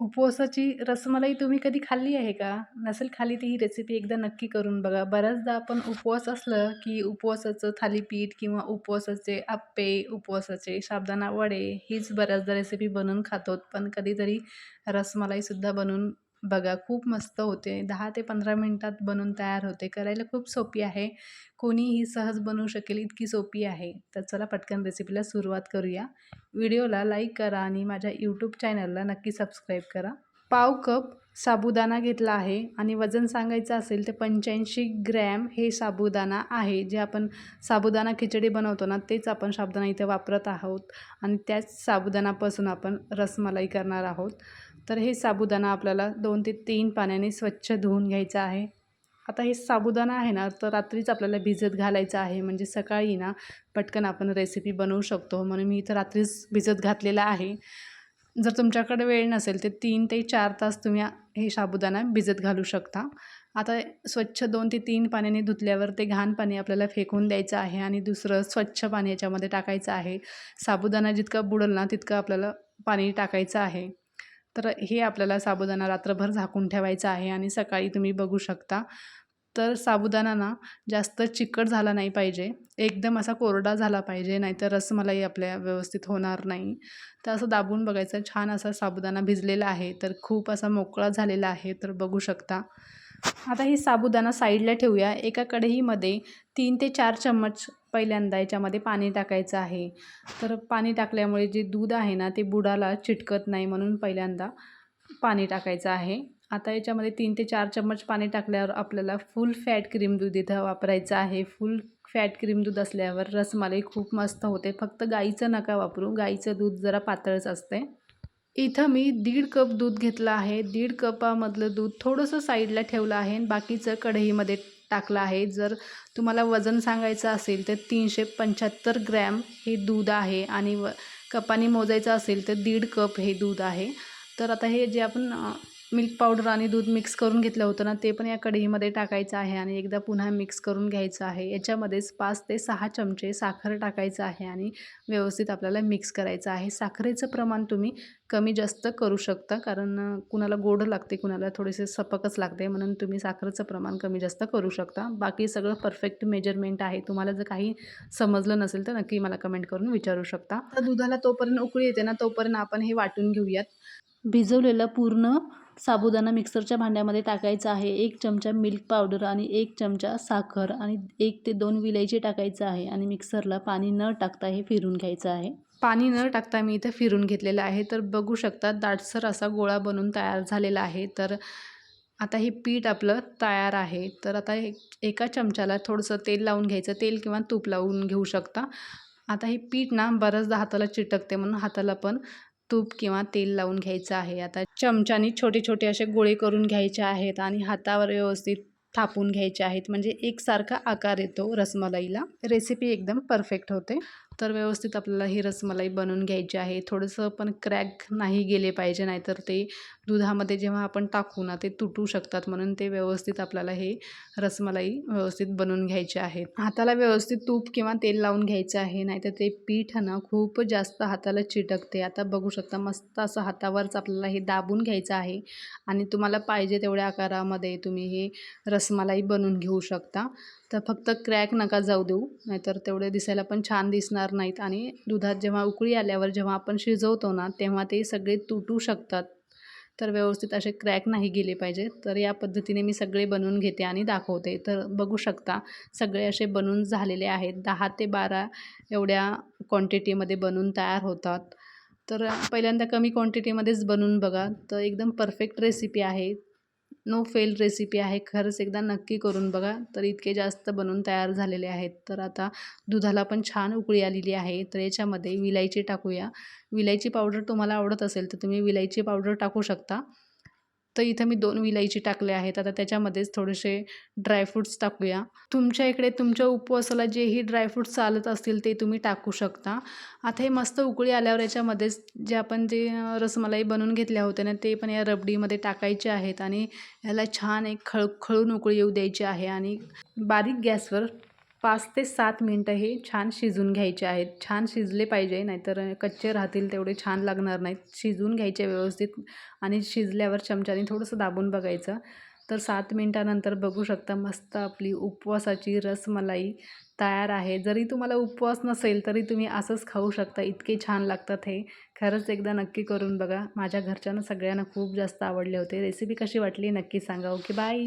उपवासाची रसमलाई तुम्ही कधी खाल्ली आहे का? नसेल खाल्ली ती ही रेसिपी एकदा नक्की करून बघा. बऱ्याचदा आपण उपवास असलं, की उपवासाचं थालीपीठ किंवा उपवासाचे आप्पे, उपवासाचे साबदाना वडे हीच बऱ्याचदा रेसिपी बनवून खातो. पण कधीतरी रसमलाईसुद्धा बनवून बघा. खूप मस्त होते. दहा ते पंधरा मिनटात बनून तयार होते. करायला खूप सोपी आहे. कोणीही सहज बनवू शकेल इतकी सोपी आहे. तर चला पटकन रेसिपीला सुरुवात करूया. व्हिडिओला लाईक करा आणि माझ्या यूट्यूब चॅनलला नक्की सबस्क्राईब करा. पाव कप साबुदाणा घेतला आहे आणि वजन सांगायचं असेल तर 85 ग्रॅम हे साबुदाणा आहे. जे आपण साबुदाणा खिचडी बनवतो ना, तेच आपण साबुदाणा इथे वापरत आहोत आणि त्याच साबुदाणापासून आपण रसमलाई करणार आहोत. तर हे साबुदाणा आपल्याला दोन ते तीन पाण्याने स्वच्छ धुवून घ्यायचं आहे. आता हे साबुदाणा आहे ना, तर रात्रीच आपल्याला भिजत घालायचं आहे. म्हणजे सकाळी ना पटकन आपण रेसिपी बनवू शकतो. म्हणून मी इथं रात्रीच भिजत घातलेला आहे. जर तुमच्याकडे वेळ नसेल तर तीन ते चार तास तुम्ही हे साबुदाणा भिजत घालू शकता. आता स्वच्छ दोन ते तीन पाण्याने धुतल्यावर ते घाण पाणी आपल्याला फेकून द्यायचं आहे आणि दुसरं स्वच्छ पाणी याच्यामध्ये टाकायचं आहे. साबुदाणा जितका बुडेल ना, तितकं आपल्याला पाणी टाकायचं आहे. तर हे आपल्याला साबुदाणा रात्रभर झाकून ठेवायचा आहे आणि सकाळी तुम्ही बघू शकता. तर साबुदाणा ना जास्त चिकट झाला नाही पाहिजे. एकदम असा कोरडा झाला पाहिजे, नाहीतर रसमलाई आपल्या व्यवस्थित होणार नाही. तर असं दाबून बघायचं. छान असा साबुदाणा भिजलेला आहे. तर खूप असा मोकळा झालेला आहे. तर बघू शकता. आता ही साबुदाणा साईडला ठेवूया. एका कढईमध्ये तीन ते चार चम्मच पहिल्यांदा याच्यामध्ये पाणी टाकायचं आहे. तर पाणी टाकल्यामुळे जे दूध आहे ना, ते बुडाला चिटकत नाही म्हणून पहिल्यांदा पाणी टाकायचं आहे. आता याच्यामध्ये तीन ते चार चम्मच पाणी टाकल्यावर आपल्याला फुल फॅट क्रीम दूध इथं वापरायचं आहे. फुल फॅट क्रीम दूध असल्यावर रसमलाई खूप मस्त होते. फक्त गाईचं नका वापरू. गाईचं दूध जरा पातळच असते. इथं मी दीड कप दूध घेतलं आहे. दीड कपामधलं दूध थोडंसं साईडला ठेवलं आहे आणि बाकीचं कढईमध्ये टाकलं आहे. जर तुम्हाला वजन सांगायचं असेल तर 375 ग्रॅम हे दूध आहे आणि व कपाने मोजायचं असेल तर दीड कप हे दूध आहे. तर आता हे जे आपण मिल्क पावडर आणि दूध मिक्स करून घेतलं होतं ना, ते पण या कढईमध्ये टाकायचं आहे आणि एकदा पुन्हा मिक्स करून घ्यायचं आहे. याच्यामध्येच 5 ते 6 चमचे साखर टाकायचं आहे आणि व्यवस्थित आपल्याला मिक्स करायचं आहे. साखरेचं प्रमाण तुम्ही कमी जास्त करू शकता. कारण कुणाला गोड लागते, कुणाला थोडेसे सपकच लागते. म्हणून तुम्ही साखरेचं प्रमाण कमी जास्त करू शकता. बाकी सगळं परफेक्ट मेजरमेंट आहे. तुम्हाला जर काही समजलं नसेल तर नक्की मला कमेंट करून विचारू शकता. आता दुधाला तोपर्यंत उकळी येते ना, तोपर्यंत आपण हे वाटून घेऊयात. भिजवलेलं पूर्ण साबुदाणा मिक्सरच्या भांड्यामध्ये टाकायचा आहे. एक चमचा मिल्क पावडर आणि एक चमचा साखर आणि एक ते दोन विलायची टाकायचं आहे आणि मिक्सरला पाणी न टाकता हे फिरून घ्यायचं आहे. पाणी न टाकता मी इथं फिरून घेतलेलं आहे. तर बघू शकता दाटसर असा गोळा बनून तयार झालेला आहे. तर आता हे पीठ आपलं तयार आहे. तर आता एका चमच्याला थोडंसं तेल लावून घ्यायचं. तेल किंवा तूप लावून घेऊ शकता. आता हे पीठ ना बऱ्याचदा हाताला चिटकते म्हणून हाताला पण तूप किंवा तेल लावून घ्यायचं आहे. आता चमच्यानी छोटे छोटे असे गोळे करून घ्यायचे आहेत आणि हातावर व्यवस्थित थापून घ्यायचे आहेत. म्हणजे एकसारखा आकार येतो रसमलाईला. रेसिपी एकदम परफेक्ट होते. तर व्यवस्थित आपल्याला ही रसमलाई बनवून घ्यायची आहे. थोडंसं पण क्रॅक नाही गेले पाहिजे, नाहीतर ते दुधामध्ये जेव्हा आपण टाकू ना, ते तुटू शकतात. म्हणून ते व्यवस्थित आपल्याला हे रसमलाई व्यवस्थित बनवून घ्यायचे आहे हाताला व्यवस्थित तूप किंवा तेल लावून घ्यायचं आहे. नाहीतर ते पीठ ना खूप जास्त हाताला चिटकते. आता बघू शकता मस्त असं हातावरच आपल्याला हे दाबून घ्यायचं आहे आणि तुम्हाला पाहिजे तेवढ्या आकारामध्ये तुम्ही हे रसमलाई बनवून घेऊ शकता. तर फक्त क्रॅक नका जाऊ देऊ. नाहीतर तेवढे दिसायला पण छान दिसणार नाहीत आणि दुधात जेव्हा उकळी आल्यावर जेव्हा आपण शिजवतो ना, तेव्हा ते सगळे तुटू शकतात. तर व्यवस्थित असे क्रॅक नाही गेले पाहिजे. तर या पद्धतीने मी सगळे बनवून घेते आणि दाखवते. तर बघू शकता सगळे असे बनवून झालेले आहेत. दहा ते 12 एवढ्या क्वांटिटीमध्ये बनवून तयार होतात. तर पहिल्यांदा कमी क्वांटिटीमध्येच बनवून बघा. तर एकदम परफेक्ट रेसिपी आहे. नो फेल रेसिपी आहे. खरंच एकदा नक्की करून बघा. तर इतके जास्त बनवून तयार झालेले आहेत. तर आता दुधाला पण छान उकळी आलेली आहे. तर याच्यामध्ये विलायची टाकूया. विलायची पावडर तुम्हाला आवडत असेल तर तुम्ही विलायची पावडर टाकू शकता. तर इथं मी दोन विलायची टाकले आहेत. आता त्याच्यामध्येच थोडेसे ड्रायफ्रूट्स टाकूया. तुमच्या इकडे तुमच्या उपवासाला जेही ड्रायफ्रूट्स चालत असतील ते तुम्ही टाकू शकता. आता हे मस्त उकळी आल्यावर याच्यामध्येच जे आपण जे रसमलाई बनवून घेतल्या होत्या ना, ते पण या रबडीमध्ये टाकायचे आहेत आणि ह्याला छान एक खळ खळून उकळी येऊ द्यायची आहे आणि बारीक गॅसवर पाच ते सात मिनटं हे छान शिजून घ्यायचे आहेत. छान शिजले पाहिजे नाहीतर कच्चे राहतील तेवढे छान लागणार नाहीत. शिजवून घ्यायचे व्यवस्थित आणि शिजल्यावर चमच्याने थोडंसं दाबून बघायचं. तर सात मिनटानंतर बघू शकता मस्त आपली उपवासाची रसमलाई तयार आहे. जरी तुम्हाला उपवास नसेल तरी तुम्ही असंच खाऊ शकता. इतके छान लागतात हे. खरंच एकदा नक्की करून बघा. माझ्या घरच्यांना सगळ्यांना खूप जास्त आवडले होते. रेसिपी कशी वाटली नक्की सांगा. Okay bye.